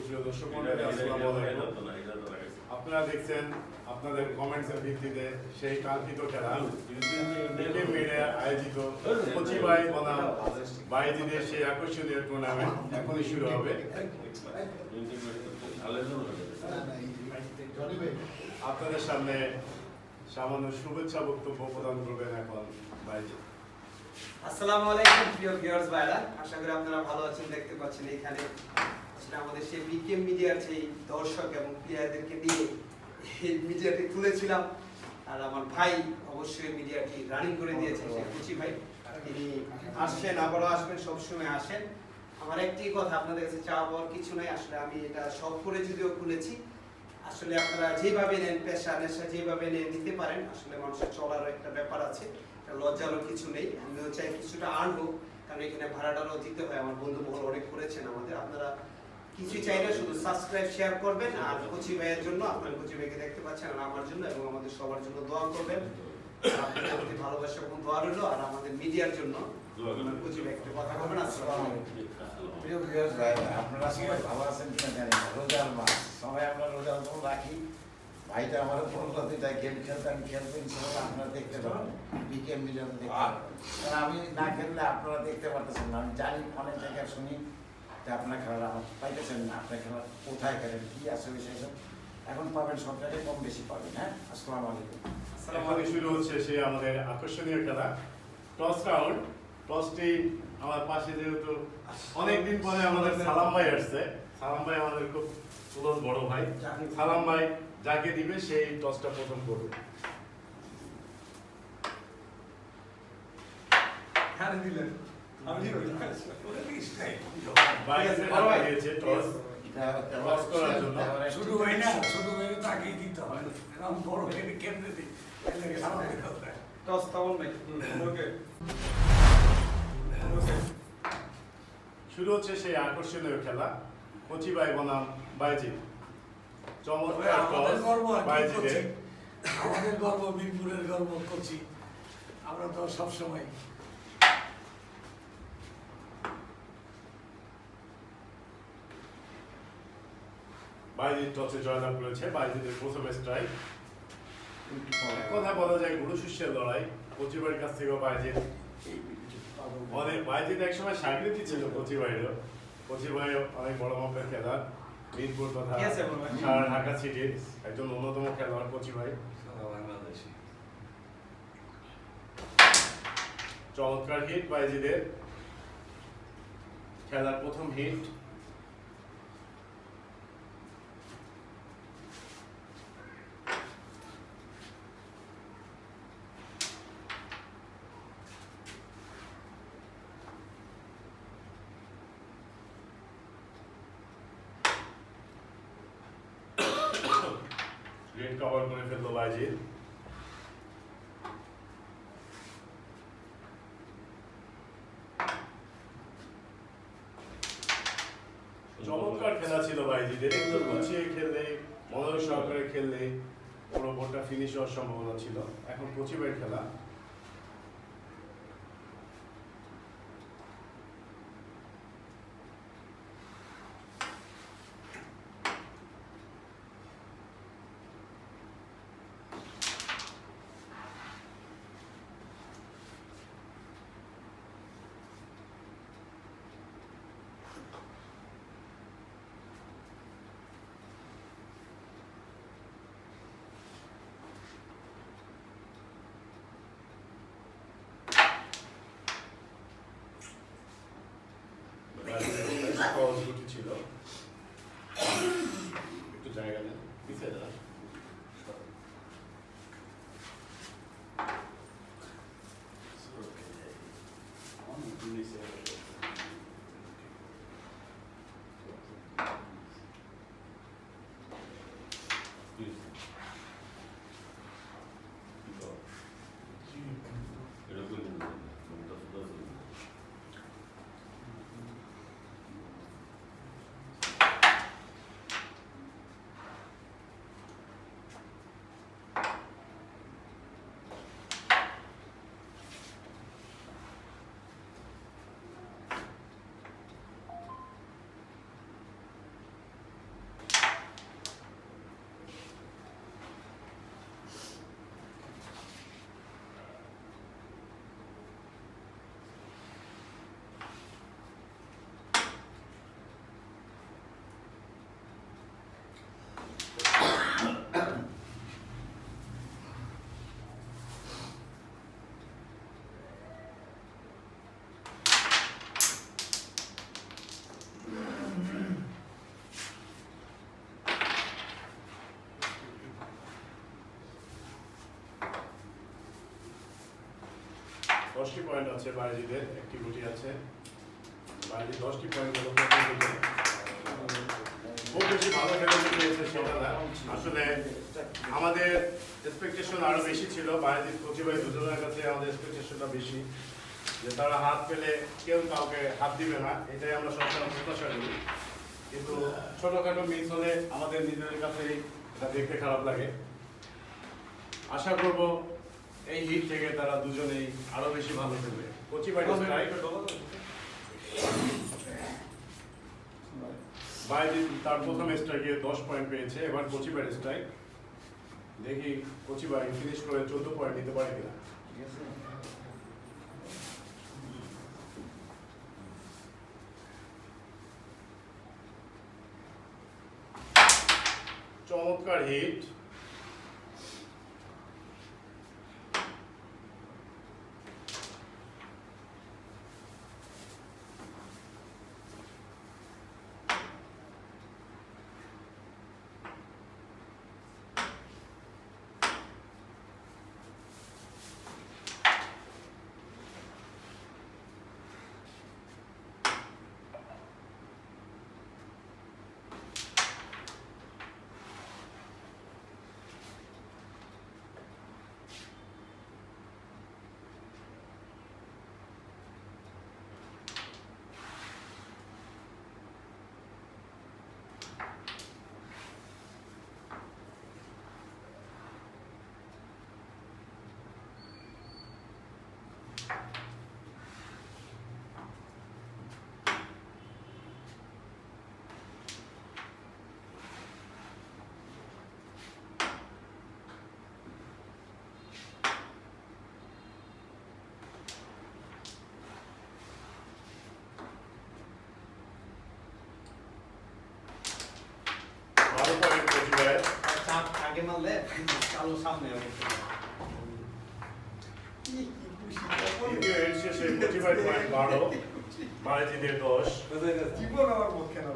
সুপ্রিয় দর্শক মণ্ডলী আসসালামু আলাইকুম। আপনারা দেখছেন আপনাদের কমেন্টসের ভিত্তিতে সেই কাঙ্ক্ষিত খেলা মিডিয়া আয়োজিত কচিবাই বনাম বাইজিদের সেই আকর্ষণীয় টুর্নামেন্ট এখনই শুরু হবে। আপনাদের সামনে সামান্য শুভেচ্ছা বক্তব্য প্রদান করবেন এখন বাইজি। আসসালামু আলাইকুম প্রিয় ভিউয়ার্স ভাইরা। আশা করি আপনারা ভালো আছেন দেখতে পাচ্ছেন এখানে। আসলে আমাদের সেই বিকেএম মিডিয়ার দর্শক এবং প্লেয়ারদেরকে এই মিডিয়াটি তুলেছিলাম। আর আমার ভাই অবশ্যই মিডিয়াটি রানিং করে দিয়েছে সেই কুচি ভাই। তিনি আসছেন, আবারও আসবেন, সবসময় আসেন। আমার একটি কথা আপনাদের কাছে চাওয়া কিছু নাই, আসলে আমি এটা সব করে যদিও খুলেছি আসলে আপনারা যেভাবে নেন পেশা, নেশা যেভাবে নিতে পারেন, আসলে মানুষের চলার একটা ব্যাপার আছে লজ্জারও কিছু নেই। আমিও চাই কিছুটা আর্ন হোক, কারণ এখানে ভাড়াটারও দিতে হয়। আমার বন্ধু মহল অনেক করেছেন আমাদের। আপনারা কিছু চাই না শুধু সাবস্ক্রাইব শেয়ার করবেন আর কোচি ভাইয়ের জন্য আপনার কোচি ভাইকে দেখতে পাচ্ছেন আর আমার জন্য এবং আমাদের সবার জন্য দোয়া করবেন। আপনাদের প্রতি ভালোবাসা এবং দোয়া রইল আর আমাদের মিডিয়ার জন্য আপনার কোচি ভাই একটু কথা বলবেন। আসসালামু আলাইকুম। প্রিয় ভিউয়ার্স ভাই আপনারা সবাই ভালো আছেন কিনা জানি না। রোজার মাস সবাই আমরা রোজার মতো রাখি। ভাইটা আমার বলল যে তাই গেম খেলতে আমি খেলব ইনশাল্লাহ আপনারা দেখতে পাবেন। বিকেএম মিডিয়াতে দেখতে আমি না খেললে আপনারা দেখতে পারতেছেন না। আমি জানি অনেক জায়গায় শুনি। যে আপনার খেলার আমার পাইতেছেন না আপনার খেলা কোথায় খেলেন কি আছে বিষয় সব এখন পাবেন সব কম বেশি পাবেন হ্যাঁ? আসসালামু আলাইকুম। আসসালামু আলাইকুম। শুরু হচ্ছে সেই আমাদের আকর্ষণীয় খেলা। টস রাউন্ড টসটি আমার পাশে যেহেতু অনেকদিন পরে আমাদের সালাম ভাই আসছে। সালাম ভাই আমাদের খুব ক্লোজ বড় ভাই। সালাম ভাই যাকে দিবে সেই টসটা প্রথম করবে। হ্যাঁ দিলেন। আমি শুধু হয় না শুধু তাকেই দিতে হয় এরকম বড় কেমনে দিই টস ওকে শুরু হচ্ছে সেই আকর্ষণীয় খেলা কচি ভাই বনাম বাইজি চমৎকার আমাদের গর্ব আর বাইজিদের আমাদের গর্ব করছি আমরা তো সবসময় বাইজি টসে জয়লাভ করেছে বাইজিদের প্রথম স্ট্রাইক কথা বলা যায় গুরু শিষ্যের লড়াই। কচিবাড়ির কাছ থেকেও বাইজিৎ অনেক বাইজিৎ একসময় স্বীকৃতি ছিল কচিবাড়িরও কচিবাড়ি অনেক বড় মাপের খেলোয়াড়। মিরপুর তথা। সারা ঢাকা সিটির একজন অন্যতম খেলোয়াড় কচিবাড়ি চমৎকার হিট বাইজিদের। খেলার প্রথম হিট রেড কভার বাইজিদ চমৎকার খেলা ছিল বাইজিদের একটু গুছিয়ে খেললে মনোজ সহকারে খেললে পুরো বোর্ডটা ফিনিশ হওয়ার সম্ভাবনা ছিল। এখন কচিবের খেলা। বাইজিদের সহজ দশটি পয়েন্ট আছে বায়েজিদের একটি গুটি আছে। বায়েজি দশটি পয়েন্ট হলো। খুব বেশি ভালো খেলে পেয়েছে সেটা আসলে আমাদের এক্সপেকটেশন আরও বেশি ছিল। বায়েজিৎ ভাই দুজনের কাছে আমাদের এক্সপেকটেশনটা বেশি। যে তারা হাত পেলে কেউ কাউকে হাত দিবে না, এটাই আমরা সবসময় প্রত্যাশা করি। কিন্তু ছোটখাটো মিস হলে আমাদের নিজেদের কাছেই এটা দেখতে খারাপ লাগে। আশা করব এই হিট থেকে তারা দুজনেই আরও বেশি ভালো খেলবে। কোচি বাইজিৎ তার প্রথম স্ট্রাইকে দশ পয়েন্ট পেয়েছে এবার কোচি স্ট্রাইক। দেখি কোচি ফিনিশ করে চোদ্দ পয়েন্ট নিতে পারে কিনা। ঠিক আছে চমৎকার হিট ভালো পয়েন্ট কোচি ভাই আর চাপ আগে মারলে কালো সামনে শেষে পয়েন্ট বারো দশ। জীবন আমার পক্ষে না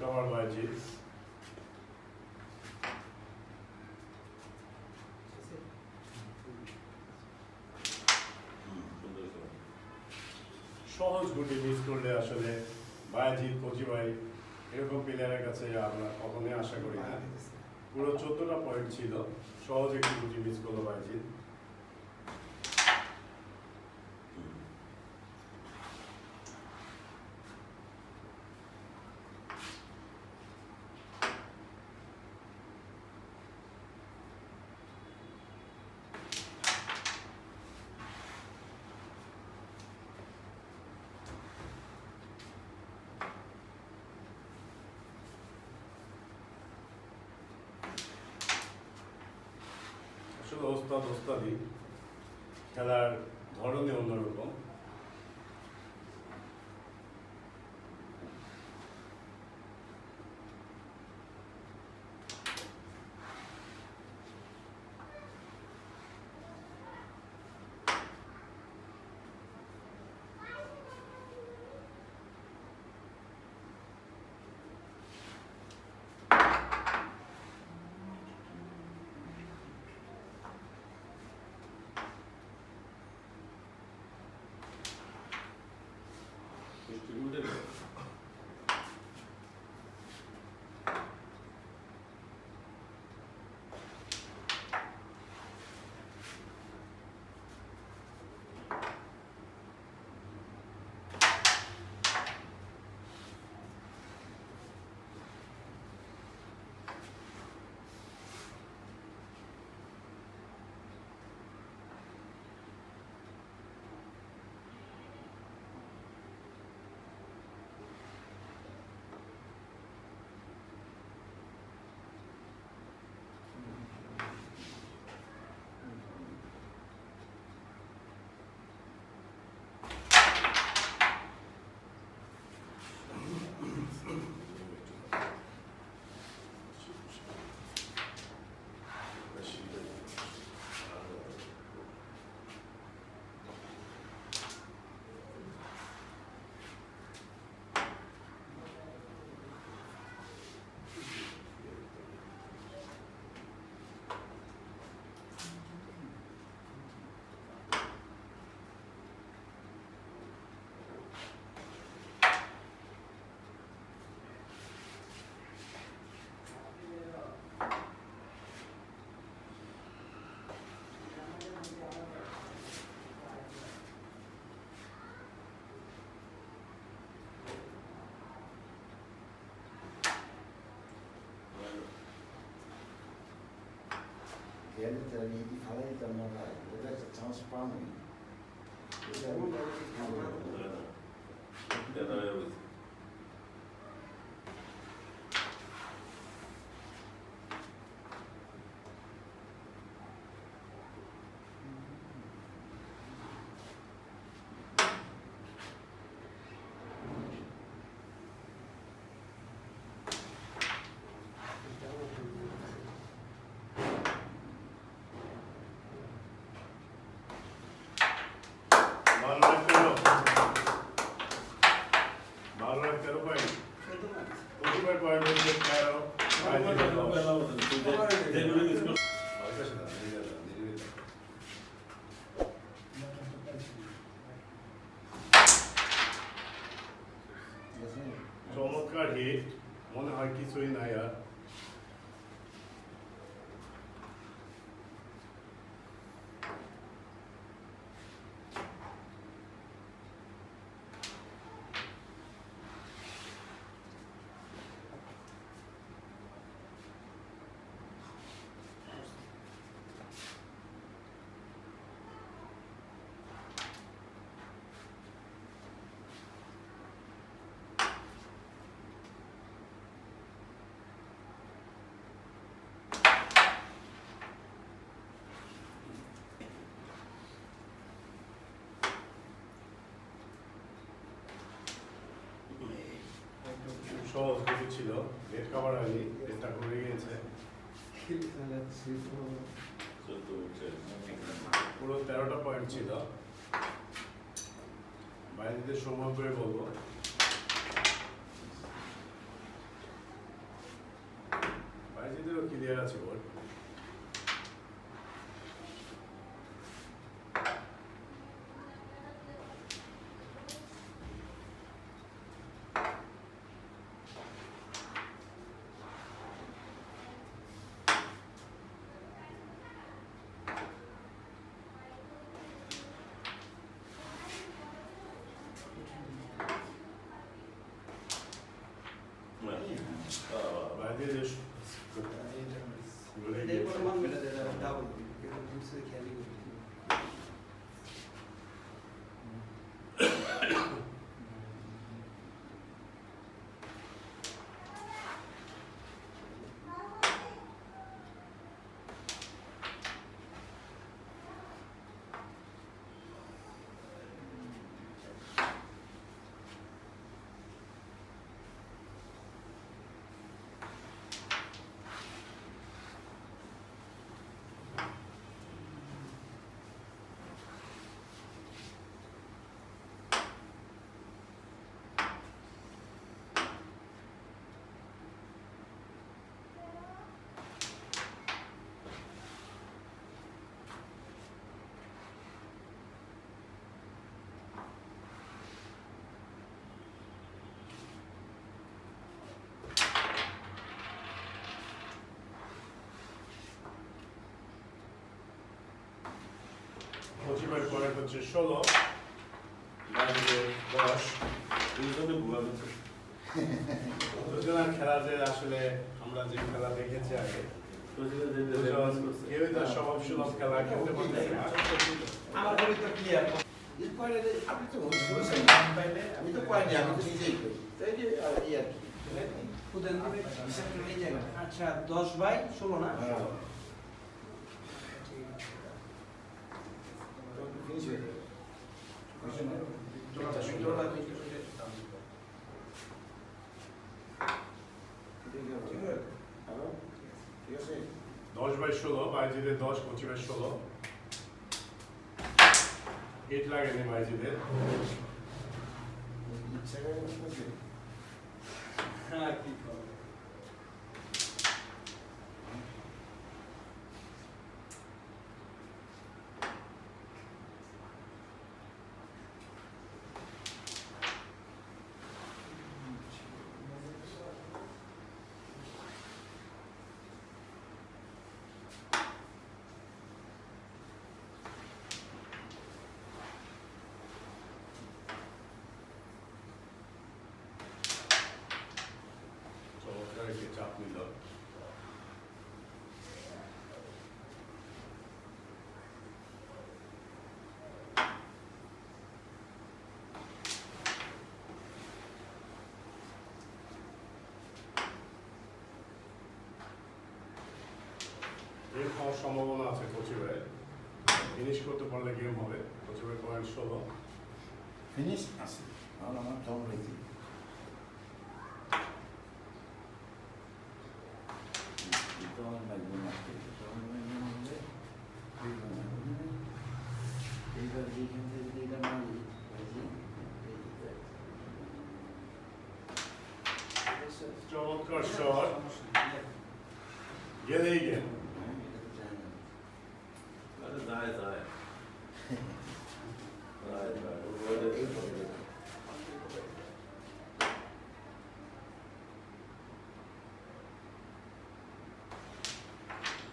কভার বায়েজিৎ সহজ গুটি মিস করলে আসলে বায়াজিৎ কোচি ভাই, এরকম প্লেয়ারের কাছে আমরা কখনোই আশা করি না। পুরো চোদ্দটা পয়েন্ট ছিল। সহজ একটি গুটি মিস করল বায়াজিৎ আসলে ওস্তাদ ওস্তাদি খেলার ধরনই অন্যরকম। গেলে তো আমি এটি ফালাই দিতাম না ভাই ওটা একটা চান্স পাবো এটা আমি বারো লাখ তেরো বারো লাখ তেরো পয়েন্ট প্রতিবার পয়েন্ট হচ্ছে তেরো বাইজিদের দশ। ওইটা সেটা, ধীরে ধীরে, ধীরে ধীরে। চমৎকার হিট মনে হয় কিছুই নাই আর সহজ কিছু ছিল। নেট কাভার হয়নি নেটটা করে গিয়েছে। পুরো তেরোটা পয়েন্ট ছিল। বাইরেদের সময় করে বলব। into the category. পঁচিশের পরে হচ্ছে ষোলো দশ দুজনের খেলা যে আসলে আমরা যে খেলা দেখেছি আগে কেউই তার স্বভাব সুলভ খেলা খেলতে পারতেছে না আমার তো ক্লিয়ার আপনি তো আমি তো পাইনি আমি তো নিজেই করি তাই যে আর কি খুদেন দিবে হিসাব করে এই জায়গা আচ্ছা দশ বাই ষোলো না হ্যাঁ। ফিনিশ হয়ে যাবে বুঝছেন না? টোটালটা ষোলোটা দুইটা ষোলো। ঠিক আছে ঠিক আছে হ্যালো ঠিক আছে দশ বাই ষোলো বাইজিদের দশ পঁচিশের ষোলো। হিট লাগেনি বাইজিদের হ্যাঁ কি করব গেম হওয়ার সম্ভাবনা আছে কচি ভাই ফিনিশ করতে পারলে গেম হবে। কচি ভাই পয়েন্ট ষোলো ফিনিশ আছে। তাহলে আমার দম রয়েছে তো আমার লাগবে না তো আমার লাগবে না হলে এইবার যেখান থেকে যদি এটা মারি চমৎকার শট গেলেই গেম হ্যাঁ, এটা তো যায় না। আরে যায় যায় যায় যায় এই করে দেবে।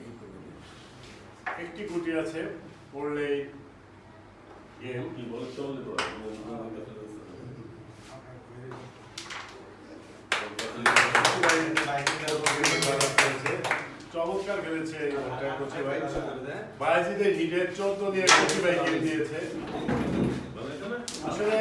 এই করে দেবে। একটি গুটি আছে পড়লেই গেম কি বল চলে তো চমৎকার খেলেছে এই ভাই। বায়াজিদের হিটের চোদ্দ দিয়ে কচি ভাই গেম দিয়েছে। আসলে